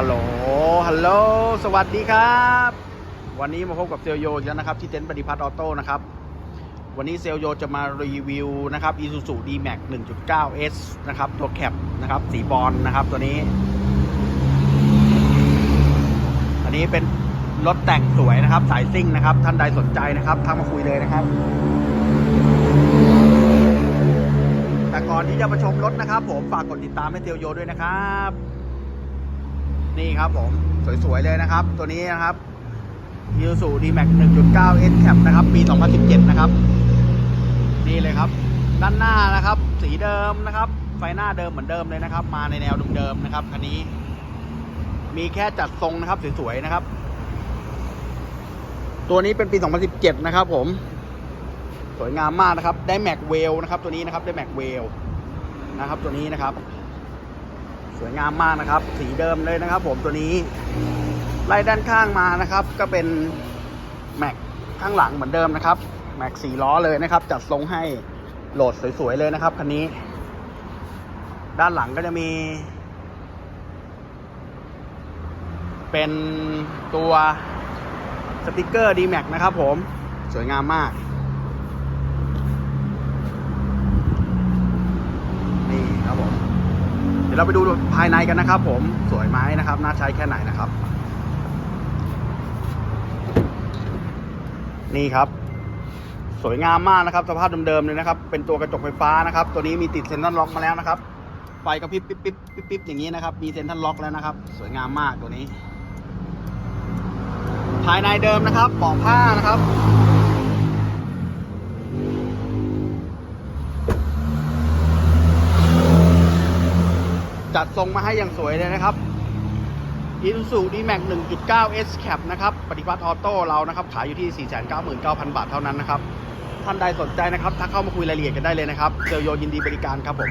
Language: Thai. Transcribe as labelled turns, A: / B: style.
A: ฮัลโหล ฮัลโหล สวัสดีครับ วันนี้มาพบกับเซลโยแล้วนะครับ ที่เต็นท์ปฏิพัฒน์ออโต้นะครับ วันนี้เซลโยจะมารีวิวนะครับ Isuzu D-Max 1.9S นะครับ ตัวแคปนะครับ สีบอลนะครับตัวนี้ อันนี้เป็นรถแต่งสวยนะครับ สายซิ่งนะครับ ท่านใดสนใจนะครับทักมาคุยเลยนะครับ แต่ก่อนที่จะมาชมรถนะครับ ผมฝากกดติดตามให้เซลโยด้วยนะครับ นี่ครับผม สวย ๆ เลยนะครับ ตัวนี้นะครับ Isuzu D-Max 1.9 S Cap นะครับ ปี2017นะครับ นี่เลยครับ ด้านหน้านะครับ สีเดิมนะครับ ไฟหน้าเดิมเหมือนเดิมเลยนะครับ มาในแนวเดิมๆนะครับคันนี้ มีแค่จัดทรงนะครับ สวย ๆ นะครับ ตัวนี้เป็นปี 2017 นะครับ ผม สวยงามมากนะครับ ได้แม็กเวลนะครับ ตัวนี้นะครับ ได้แม็กเวลนะครับ ตัวนี้นะครับ สวยงามมากนะครับ สีเดิมเลยนะครับ ผมตัวนี้ ไล่ด้านข้างมานะครับ ก็เป็นแม็กข้างหลังเหมือนเดิมนะครับ แม็กสี่ล้อเลยนะครับ จัดทรงให้โหลดสวยๆเลยนะครับคันนี้ ด้านหลังก็จะมี เป็นตัวสติกเกอร์ D-Max นะครับผมสวยงามมาก นี่ครับผม เดี๋ ยวเราไปดูภายในกันนะครับ ผมสวยไหมนะครับ น่าใช้แค่ไหนนะครับ นี่ครับ สวยงามมากนะครับ สภาพเดิมๆเลยนะครับ เป็นตัวกระจกไฟฟ้านะครับ ตัวนี้มีติดเซ็นทรัลล็อกมาแล้วนะครับไฟกระพริบปิ๊บปิ๊บปิ๊บปิ๊บอย่างนี้นะครับ มีเซ็นทรัลล็อกแล้วนะครับ สวยงามมากตัวนี้ ภายในเดิมนะครับเบาะผ้านะครับ จัดทรงมาให้อย่างสวยเลยนะครับ i s u z u D-Max 1.9 S Cap นะครับ ปฏิวัติออโต้เรานะครับ ขายอยู่ที่ 499,000 บาทเท่านั้นนะครับ ท่านใดสนใจนะครับทักเข้ามาคุยรายละเอียดกันได้เลยนะครับเซลโยยินดีบริการครับผม